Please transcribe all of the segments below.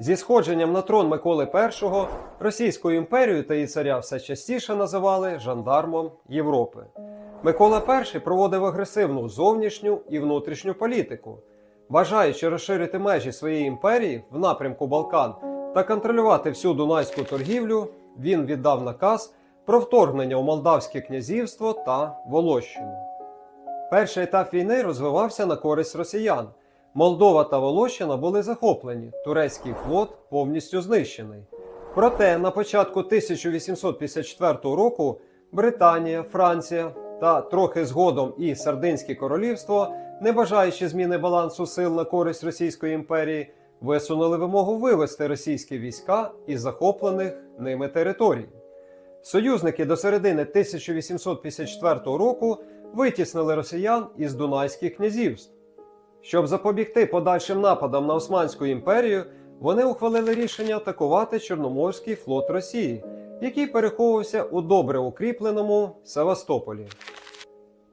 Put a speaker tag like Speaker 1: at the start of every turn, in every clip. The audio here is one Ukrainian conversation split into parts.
Speaker 1: Зі сходженням на трон Миколи І Російську імперію та її царя все частіше називали жандармом Європи. Микола І проводив агресивну зовнішню і внутрішню політику, бажаючи розширити межі своєї імперії в напрямку Балкан та контролювати всю дунайську торгівлю. Він віддав наказ про вторгнення у Молдавське князівство та Волощину. Перший етап війни розвивався на користь росіян. Молдова та Волощина були захоплені, турецький флот повністю знищений. Проте на початку 1854 року Британія, Франція та трохи згодом і Сардинське королівство, не бажаючи зміни балансу сил на користь Російської імперії, висунули вимогу вивести російські війська із захоплених ними територій. Союзники до середини 1854 року витіснили росіян із Дунайських князівств. Щоб запобігти подальшим нападам на Османську імперію, вони ухвалили рішення атакувати Чорноморський флот Росії, який переховувався у добре укріпленому Севастополі.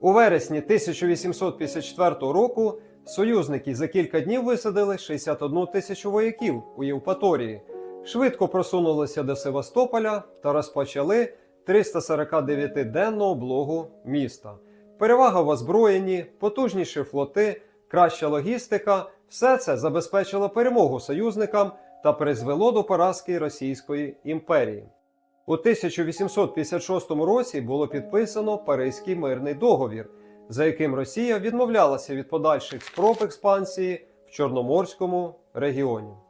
Speaker 1: У вересні 1854 року союзники за кілька днів висадили 61 тисячу вояків у Євпаторії, швидко просунулися до Севастополя та розпочали 349-денну облогу міста. Перевага в озброєнні, потужніші флоти, краща логістика все це забезпечило перемогу союзникам та призвело до поразки Російської імперії. У 1856 році було підписано Паризький мирний договір, за яким Росія відмовлялася від подальших спроб експансії в Чорноморському регіоні.